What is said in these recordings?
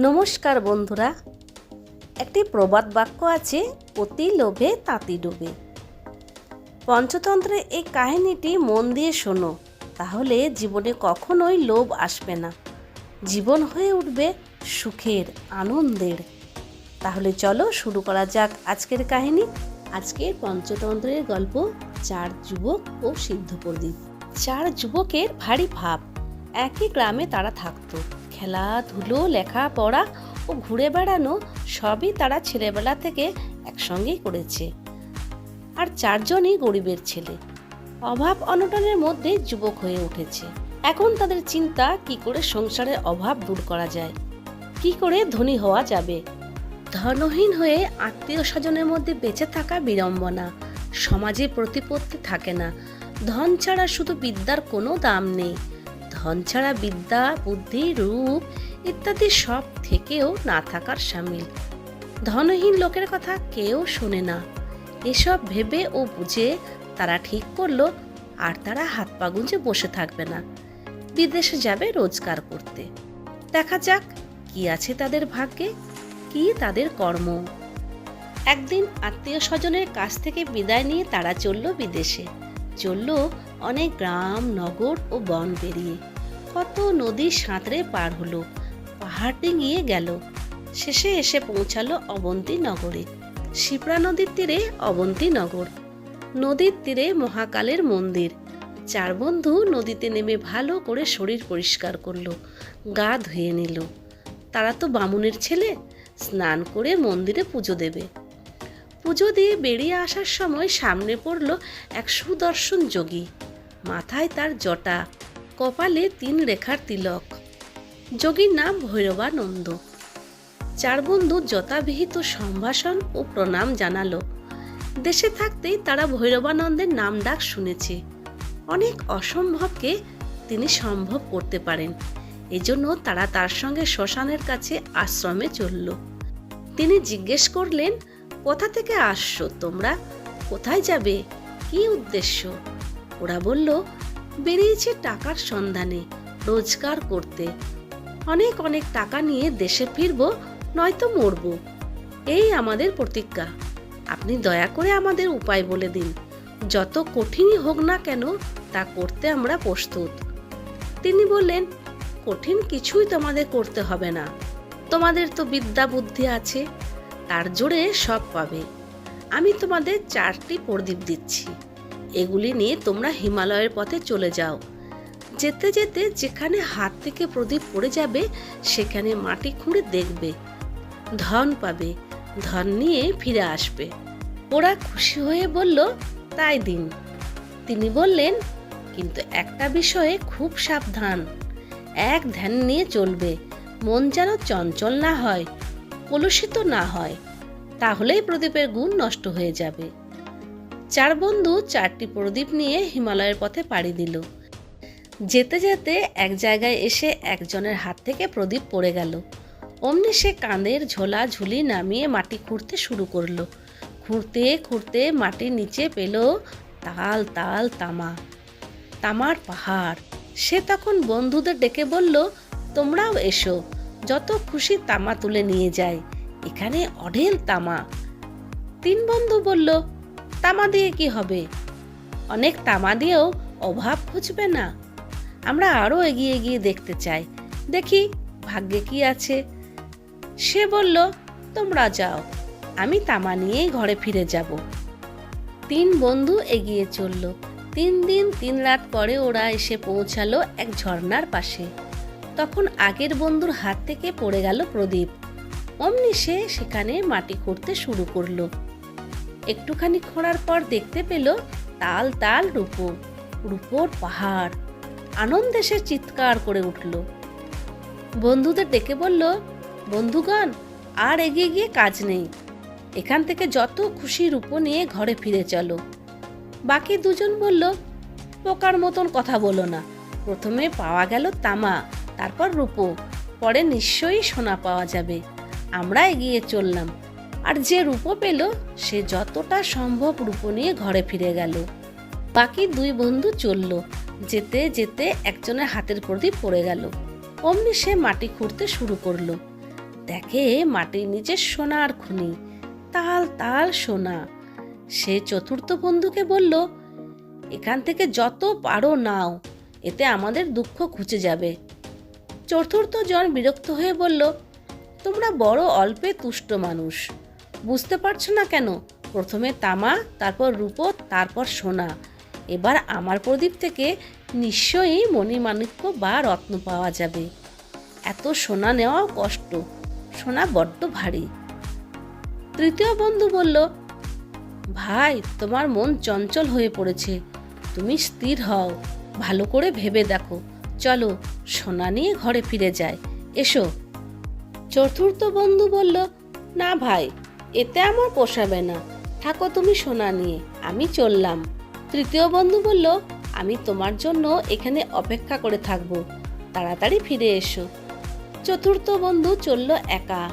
নমস্কার বন্ধুরা, একটি প্রবাদ বাক্য আছে, অতি লোভে তাঁতি ডুবে। পঞ্চতন্ত্রের এই কাহিনীটি মন দিয়ে শোনো, তাহলে জীবনে কখনোই লোভ আসবে না। জীবন হয়ে উঠবে সুখের, আনন্দের। তাহলে চলো শুরু করা যাক আজকের কাহিনী। আজকের পঞ্চতন্ত্রের গল্প, চার যুবক ও সিদ্ধ চার যুবকের ভারী ভাব, একই গ্রামে তারা থাকতো। খেলাধুলো, লেখাপড়া ও ঘুরে বেড়ানো সবই তারা ছেলেবেলা থেকে একসঙ্গেই করেছে। আর চারজনই গরিবের ছেলে। অভাব অনটনের মধ্যে যুবক হয়ে উঠেছে। এখন তাদের চিন্তা, কি করে সংসারের অভাব দূর করা যায়? কি করে ধনী হওয়া যাবে? ধনহীন হয়ে আত্মীয় স্বজনের মধ্যে বেঁচে থাকা বিড়ম্বনা। সমাজে প্রতিপত্তি থাকে না। ধন ছাড়া শুধু বিদ্যার কোনো দাম নেই। ধন ছাড়া বিদ্যা, বুদ্ধি, রূপ ইত্যাদি সব থেকেও না থাকার সামিল। ধনহীন লোকের কথা কেউ শোনে না। এসব ভেবে ও বুঝে তারা ঠিক করল, আর তারা হাত পা গুঁজে বসে থাকবে না। বিদেশে যাবে রোজগার করতে। দেখা যাক কি আছে তাদের ভাগ্যে, কি তাদের কর্ম। একদিন আত্মীয় স্বজনের কাছ থেকে বিদায় নিয়ে তারা চলল বিদেশে। চলল অনেক গ্রাম, নগর ও বন পেরিয়ে। কত নদী সাঁতরে পার হলো, পাহাড় ডিঙিয়ে গেল। শেষে এসে পৌঁছালো অবন্তী নগরে। শিপ্রা নদীর তীরে অবন্তী নগর। নদীর তীরে মহাকালের মন্দির। চার বন্ধু নদীতে নেমে ভালো করে শরীর পরিষ্কার করল, গা ধুয়ে নিল। তারা তো বামুনের ছেলে, স্নান করে মন্দিরে পুজো দেবে। পুজো দিয়ে বেরিয়ে আসার সময় সামনে পড়ল এক সুদর্শন যোগী। মাথায় তার জটা, কপালে তিন রেখার তিলক। যোগীর নাম ভৈরবানন্দ। চার বন্ধু যথাবিহিত সম্ভাষণ ও প্রণাম জানালো। দেশে থাকতেই তারা ভৈরবানন্দের নাম ডাক শুনেছে। অনেক অসম্ভবকে তিনি সম্ভব করতে পারেন। এজন্য তারা তার সঙ্গে শ্মশানের কাছে আশ্রমে চলল। তিনি জিজ্ঞেস করলেন, কোথা থেকে আসছো তোমরা? কোথায় যাবে? কি উদ্দেশ্য? ওরা বলল, বেরিয়েছে টাকার সন্ধানে, রোজগার করতে। অনেক অনেক টাকা নিয়ে দেশে ফিরবো, নয়তো মরব। এই আমাদের প্রতিজ্ঞা। আপনি দয়া করে আমাদের উপায় বলে দিন। যত কঠিনই হোক না কেন, তা করতে আমরা প্রস্তুত। তিনি বললেন, কঠিন কিছুই তোমাদের করতে হবে না। তোমাদের তো বিদ্যা বুদ্ধি আছে, তার জোরে সব পাবে। আমি তোমাদের চারটি প্রদীপ দিচ্ছি। এগুলি নিয়ে তোমরা হিমালয়ের পথে চলে যাও। যেতে যেতে যেখানে হাত থেকে প্রদীপ পড়ে যাবে, সেখানে মাটি খুঁড়ে দেখবে। ধন পাবে, ধন নিয়ে ফিরে আসবে। ওরা খুশি হয়ে বলল, তাই দিন। তিনি বললেন, কিন্তু একটা বিষয়ে খুব সাবধান। এক ধ্যান নিয়ে চলবে, মন যেন চঞ্চল না হয়, কলুষিত না হয়, তাহলেই প্রদীপের গুণ নষ্ট হয়ে যাবে। চার বন্ধু চারটি প্রদীপ নিয়ে হিমালয়ের পথে পাড়ি দিল। যেতে যেতে এক জায়গায় এসে একজনের হাত থেকে প্রদীপ পড়ে গেল। অমনি সে কাঁধের ঝোলা ঝুলি নামিয়ে মাটি খুঁড়তে শুরু করল। খুঁড়তে খুঁড়তে মাটির নিচে পেল তাল তাল তামা। তামার পাহাড়। সে তখন বন্ধুদের ডেকে বলল, তোমরাও এসো, যত খুশি তামা তুলে নিয়ে যায় এখানে অঢেল তামা। তিন বন্ধু বলল তামা দিয়ে কি হবে? অনেক তামা দিয়েও অভাব খুঁজবে না। আমরা আরও এগিয়ে গিয়ে দেখতে চাই। দেখি ভাগ্যে কি আছে। সে বলল, তোমরা যাও, আমি তামা নিয়েই ঘরে ফিরে যাব। তিন বন্ধু এগিয়ে চলল। তিন দিন, তিন রাত পরে ওরা এসে পৌঁছালো এক ঝর্ণার পাশে। তখন আগের বন্ধুর হাত থেকে পড়ে গেল প্রদীপ। অমনি সে সেখানে মাটি খুঁড়তে শুরু করল। একটুখানি খোঁড়ার পর দেখতে পেল তাল তাল রূপো, রূপোর পাহাড়। আনন্দে সে চিৎকার করে উঠল। বন্ধুদের ডেকে বলল, বন্ধুগণ, আর এগিয়ে গিয়ে কাজ নেই। এখান থেকে যত খুশি রূপো নিয়ে ঘরে ফিরে চলো। বাকি দুজন বলল, পোকার মতন কথা বলো না। প্রথমে পাওয়া গেল তামা, তারপর রূপো, পরে নিশ্চয়ই সোনা পাওয়া যাবে। আমরা এগিয়ে চললাম। আর যে রূপো পেল, সে যতটা সম্ভব রূপো নিয়ে ঘরে ফিরে গেল। বাকি দুই বন্ধু চলল। যেতে যেতে একজনের হাতের প্রদীপ পড়ে গেল। অমনি সে মাটি খুঁড়তে শুরু করল। দেখে মাটির নিচে সোনার খুনি, তাল তাল সোনা। সে চতুর্থ বন্ধুকে বলল, এখান থেকে যত পারো নাও, এতে আমাদের দুঃখ ঘুচে যাবে। চতুর্থ জন বিরক্ত হয়ে বলল, তোমরা বড় অল্পে তুষ্ট মানুষ। বুঝতে পারছ না কেন? প্রথমে তামা, তারপর রূপো, তারপর সোনা। এবার আমার প্রদীপ থেকে নিশ্চয়ই মণিমাণিক্য বা রত্ন পাওয়া যাবে। এত সোনা নেওয়াও কষ্ট। সোনা বড্ড ভারী। তৃতীয় বন্ধু বলল, ভাই, তোমার মন চঞ্চল হয়ে পড়েছে। তুমি স্থির হও। ভালো করে ভেবে দেখো। চলো, সোনা নিয়ে ঘরে ফিরে যায় এসো। চতুর্থ বন্ধু বলল, না ভাই এতে আমার পোষাবে না। থাকো তুমি সোনা নিয়ে, আমি চললাম। তৃতীয় বন্ধু বলল, আমি তোমার জন্য এখানে অপেক্ষা করে থাকব। তাড়াতাড়ি ফিরে এসো। চতুর্থ বন্ধু চলল একা।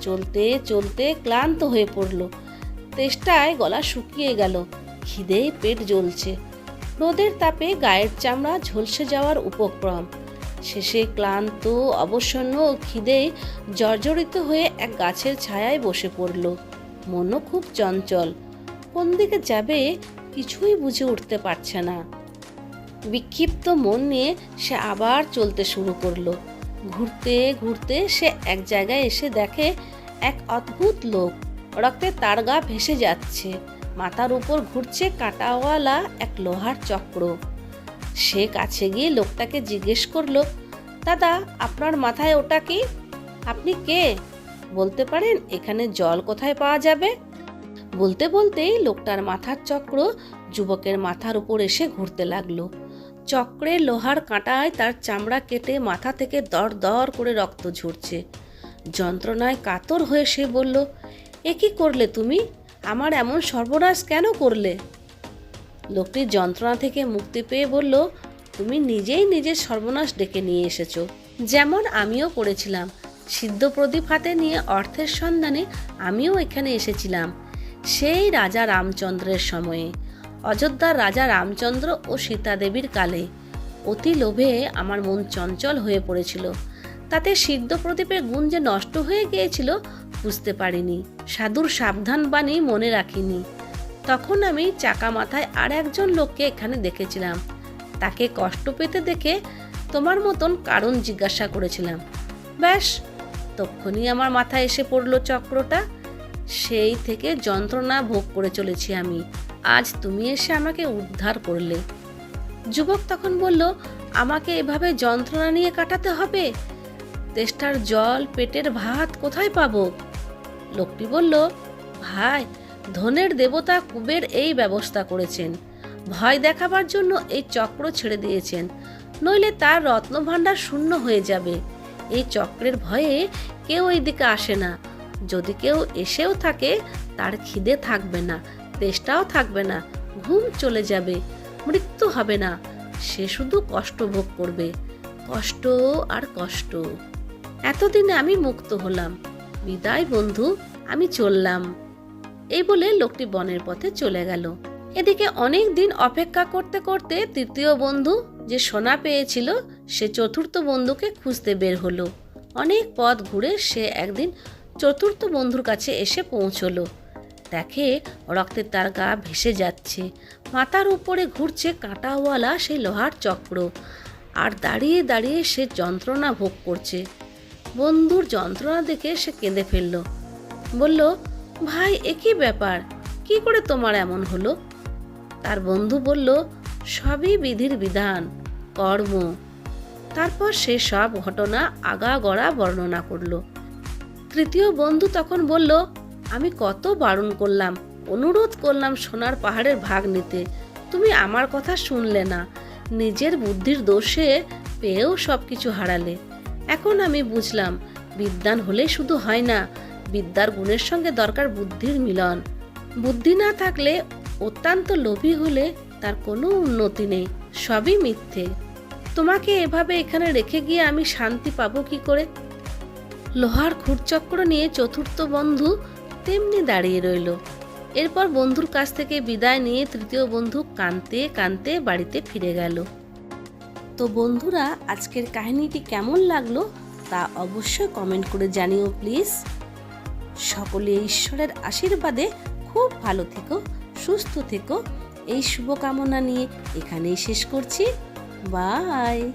চলতে চলতে ক্লান্ত হয়ে পড়ল। তেষ্টায় গলা শুকিয়ে গেল। খিদে পেট জ্বলছে। রোদের তাপে গায়ের চামড়া ঝলসে যাওয়ার উপক্রম। শেষে ক্লান্ত, অবসন্ন ও খিদে জর্জরিত হয়ে এক গাছের ছায়ায় বসে পড়ল। মনও খুব চঞ্চল। কোন দিকে যাবে কিছুই বুঝে উঠতে পারছে না। বিক্ষিপ্ত মন নিয়ে সে আবার চলতে শুরু করল। ঘুরতে ঘুরতে সে এক জায়গায় এসে দেখে এক অদ্ভুত লোক। রক্তে তার গা ভেসে যাচ্ছে। মাথার উপর ঘুরছে কাটাওয়ালা এক লোহার চক্র। সে কাছে গিয়ে লোকটাকে জিজ্ঞেস করল, দাদা, আপনার মাথায় ওটা কি? আপনি কে? বলতে পারেন এখানে জল কোথায় পাওয়া যাবে? বলতে বলতেই লোকটার মাথার চক্র যুবকের মাথার উপর এসে ঘুরতে লাগল। চক্রে লোহার কাঁটায় তার চামড়া কেটে মাথা থেকে দর দর করে রক্ত ঝরছে। যন্ত্রণায় কাতর হয়ে সে বলল, এ কি করলে তুমি? আমার এমন সর্বনাশ কেন করলে? লোকটি যন্ত্রণা থেকে মুক্তি পেয়ে বলল, তুমি নিজেই নিজের সর্বনাশ ডেকে নিয়ে এসেছ। যেমন আমিও করেছিলাম। সিদ্ধ প্রদীপ হাতে নিয়ে অর্থের সন্ধানে আমিও এখানে এসেছিলাম। সেই রাজা রামচন্দ্রের সময়ে। অযোধ্যার রাজা রামচন্দ্র ও সীতা দেবীর কালে। অতি লোভে আমার মন চঞ্চল হয়ে পড়েছিল। তাতে সিদ্ধ প্রদীপের গুণ যে নষ্ট হয়ে গিয়েছিল, বুঝতে পারিনি। সাধুর সাবধান বাণী মনে রাখিনি। তখন আমি চাকা মাথায় আর একজন লোককে এখানে দেখেছিলাম। তাকে কষ্ট পেতে দেখে তোমার মতন কারণ জিজ্ঞাসা করেছিলাম। ব্যাস, তক্ষুনি আমার মাথায় এসে পড়ল চক্রটা। সেই থেকে যন্ত্রণা ভোগ করে চলেছি আমি। আজ তুমি এসে আমাকে উদ্ধার করলে। যুবক তখন বলল, আমাকে এভাবে যন্ত্রণা নিয়ে কাটাতে হবে? তেষ্টার জল, পেটের ভাত কোথায় পাবো? লোকটি বলল, ভাই ধনের দেবতা কুবের এই ব্যবস্থা করেছেন। ভয় দেখাবার জন্য এই চক্র ছেড়ে দিয়েছেন। নইলে তার রত্নভাণ্ডার শূন্য হয়ে যাবে। এই চক্রের ভয়ে কেউ এই দিকে আসে না। যদি কেউ এসেও থাকে, তার খিদে থাকবে না, তেষ্টাও থাকবে না, ঘুম চলে যাবে, মৃত্যু হবে না। সে শুধু কষ্ট ভোগ করবে। কষ্ট আর কষ্ট। এতদিনে আমি মুক্ত হলাম। বিদায় বন্ধু, আমি চললাম। এই বলে লোকটি বনের পথে চলে গেল। এদিকে অনেক দিন অপেক্ষা করতে করতে তৃতীয় বন্ধু যে সোনা পেয়েছিল, সে চতুর্থ বন্ধুকে খুঁজতে বের হলো। অনেক পথ ঘুরে সে একদিন চতুর্থ বন্ধুর কাছে এসে পৌঁছলো। দেখে রক্তে তার গা ভেসে যাচ্ছে। মাথার উপরে ঘুরছে কাঁটাওয়ালা সেই লোহার চক্র। আর দাঁড়িয়ে দাঁড়িয়ে সে যন্ত্রণা ভোগ করছে। বন্ধুর যন্ত্রণা দেখে সে কেঁদে ফেলল। বলল ভাই একই ব্যাপার? কি করে তোমার এমন হলো? তার বন্ধু বলল, সবই বিধির বিধান, কর্ম। তারপর সে সব ঘটনা আগা গড়া বর্ণনা করল। তৃতীয় বন্ধু তখন বলল, আমি কত বারণ করলাম, অনুরোধ করলাম সোনার পাহাড়ের ভাগ নিতে। তুমি আমার কথা শুনলে না, নিজের বুদ্ধির দোষে পেয়েও সব কিছু হারালে। এখন আমি বুঝলাম, বিদ্যান হলে শুধু হয় না বিদ্যার গুণের সঙ্গে দরকার বুদ্ধির মিলন। বুদ্ধি না থাকলে অত্যন্ত লোভী হলে তার কোনো উন্নতি নেই, সবই মিথ্যে। তোমাকে এভাবে এখানে রেখে গিয়ে আমি শান্তি পাবো কি করে? লোহার খুরচক্র নিয়ে চতুর্থ বন্ধু তেমনি দাঁড়িয়ে রইল। এরপর বন্ধুর কাছ থেকে বিদায় নিয়ে তৃতীয় বন্ধু কানতে কানতে বাড়িতে ফিরে গেল। তো বন্ধুরা, আজকের কাহিনীটি কেমন লাগল তা অবশ্যই কমেন্ট করে জানিও প্লিজ। সকলে ঈশ্বরের আশীর্বাদে খুব ভালো থেকো, সুস্থ থেকো। এই শুভকামনা নিয়ে এখানেই শেষ করছি। বাই।